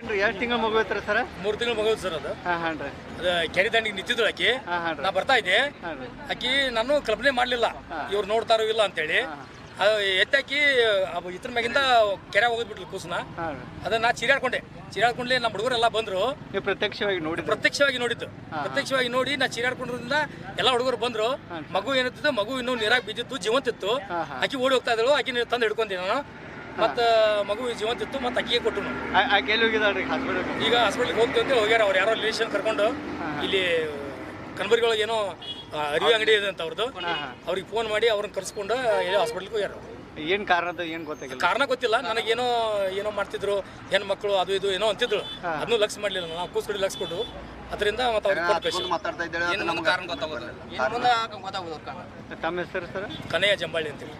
ಏನ್ರಿ ಎಷ್ಟು ತಿಂಗಳು ಮಗು ಐತ್ರಿ ಸರ್? ಮೂರು ತಿಂಗಳು ಮಗು ಸರ್ ಅದು. ಹಾಂ ಹಾಂ ರೀ. ಅದು ಕೆರೆ ದಂಡಿಗೆ ನಿಂತಿದ್ರು ಆಕಿ. ಹಾಂ ಹಾಂ ನಾ ಬರ್ತಾ ಇದ್ದೆ. ಹಾಂ ರೀ. ಆಕಿ ನಾನು ಕಲ್ಪನೆ ಮಾಡಲಿಲ್ಲ. ಇವ್ರು ನೋಡ್ತಾರೋ ಇಲ್ಲ ಅಂತೇಳಿ. ಅದು ಎತ್ತಾಕಿ ಅವ್ ಇದ್ರ ಮ್ಯಾಗಿಂದ ಕೆರೆ ಹೋಗಿದ್ಬಿಟ್ಲು ಕೂಸನ. ಹಾಂ ರೀ. ಅದನ್ನ ನಾ ಚೀರಾಡ್ಕೊಂಡೆ. ಚೀರಾಡ್ಕೊಂಡ್ಲಿ ನಮ್ಮ ಹುಡುಗರೆಲ್ಲ ಬಂದ್ರು. ನೀವು ಪ್ರತ್ಯಕ್ಷವಾಗಿ ನೋಡಿ ಪ್ರತ್ಯಕ್ಷವಾಗಿ ನೋಡಿದ್ದು. ಪ್ರತ್ಯಕ್ಷವಾಗಿ ನೋಡಿ ನಾ ಚೀರಾಡ್ಕೊಂಡ್ರಿಂದ ಎಲ್ಲ ಹುಡುಗರು ಬಂದ್ರು. ಮಗು ಏನಿತ್ತು ಮಗು ಇನ್ನೂ ನೀರಾಗ್ ಬಿದ್ದಿತ್ತು ಜೀವಂತಿತ್ತು ಆಕಿ ಓಡಿ ಹೋಗ್ತಾ ಇದ್ದಳು ಆಕಿ ತಂದು ಹಿಡ್ಕೊಂತೀನಿ ನಾನು. ಮತ್ತ ಮಗು ಜೀವಂತಿತ್ತು ಮತ್ತೆ ಅಕ್ಕಿಗೆ ಕೊಟ್ಟು ಆಕೆ ಎಲ್ಲಿ ಹಾಸ್ಪಿಟಲ್ ಈಗ ಹಾಸ್ಪಿಟ್ಲಿಗೆ ಹೋಗ್ತೀವಿ ಅಂತ ಹೋಗ್ಯಾರ ಅವ್ರು ಯಾರೋ ರಿಲೇಷನ್ ಕರ್ಕೊಂಡು. ಇಲ್ಲಿ ಕನಬರಿಗೊಳಗೆ ಏನೋ ಅರಿವಿ ಅಂಗಡಿ ಇದೆ ಅಂತ ಅವ್ರದ್ದು ಅವ್ರಿಗೆ ಫೋನ್ ಮಾಡಿ ಅವ್ರನ್ನ ಕರ್ಸ್ಕೊಂಡು ಇಲ್ಲಿ ಹಾಸ್ಪಿಟ್ಲಿಗೆ ಹೋಗ್ಯಾರ ಏನು ಕಾರಣ ಅಂತ ಏನು ಗೊತ್ತಾಗಿಲ್ಲ? ಕಾರಣ ಗೊತ್ತಿಲ್ಲ. ನನಗೇನೋ ಏನೋ ಮಾಡ್ತಿದ್ರು ಹೆಣ್ಣು ಮಕ್ಕಳು ಅದು ಇದು ಏನೋ ಅಂತಿದ್ರು ಅದನ್ನು ಲಕ್ಷ ಮಾಡಲಿಲ್ಲ ನಾವು ಕೂಸ್ಕಡಿ ಲಕ್ಷ ಕೊಟ್ಟು ಅದರಿಂದ ಮತ್ತೆ ಅವ್ರಿಗೆ ಕೊಟ್ಟು ಏನು ಮಾತಾಡ್ತಾ ಇದ್ದೇವೆ ತಮ್ಮ ಹೆಸರು ಸರ್? ಜಂಬಾಳಿ ಅಂತೇಳಿ